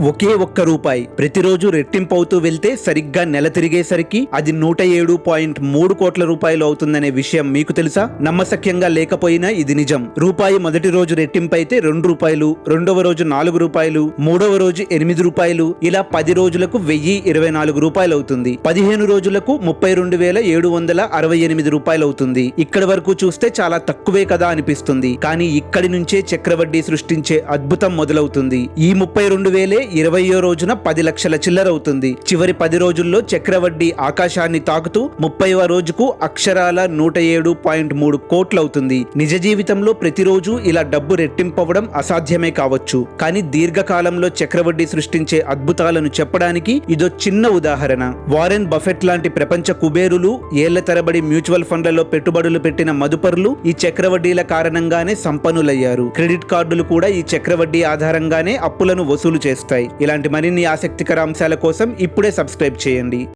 ఒకే ఒక్క రూపాయి. ప్రతిరోజు రెట్టింపు అవుతూ వెళ్తే సరిగ్గా నెల తిరిగేసరికి అది నూట ఏడు పాయింట్ మూడు కోట్ల రూపాయలు అవుతుందనే విషయం మీకు తెలుసా? నమ్మశక్యంగా లేకపోయినా ఇది నిజం. రూపాయి మొదటి రోజు రెట్టింపు అయితే రెండు రూపాయలు రెండవ రోజు నాలుగు రూపాయలు మూడవ రోజు ఎనిమిది రూపాయలు ఇలా పది రోజులకు వెయ్యి ఇరవై నాలుగు రూపాయలు అవుతుంది. పదిహేను రోజులకు ముప్పై రెండు వేల ఏడు వందల అరవై ఎనిమిది రూపాయలు అవుతుంది. ఇక్కడ వరకు చూస్తే చాలా తక్కువే కదా అనిపిస్తుంది. కానీ ఇక్కడి నుంచే చక్రవడ్డీ సృష్టించే అద్భుతం మొదలవుతుంది. ఈ ముప్పై రెండు వేలే ఇరవయో రోజున పది లక్షల చిల్లరవుతుంది. చివరి పది రోజుల్లో చక్రవడ్డీ ఆకాశాన్ని తాకుతూ ముప్పైవ రోజుకు అక్షరాల నూట ఏడు పాయింట్ మూడు కోట్లవుతుంది. నిజ జీవితంలో ప్రతిరోజు ఇలా డబ్బు రెట్టింపవడం అసాధ్యమే కావచ్చు. కానీ దీర్ఘకాలంలో చక్రవడ్డీ సృష్టించే అద్భుతాలను చెప్పడానికి ఇదో చిన్న ఉదాహరణ. వారెన్ బఫెట్ లాంటి ప్రపంచ కుబేరులు ఏళ్ళ తరబడి మ్యూచువల్ ఫండ్లలో పెట్టుబడులు పెట్టిన మదుపరులు ఈ చక్రవడ్డీల కారణంగానే సంపన్నులయ్యారు. క్రెడిట్ కార్డులు కూడా ఈ చక్రవడ్డీ ఆధారంగానే అప్పులను వసూలు చేస్తాయి. ఇలాంటి మరిన్ని ఆసక్తికర అంశాల కోసం ఇప్పుడే సబ్స్క్రైబ్ చేయండి.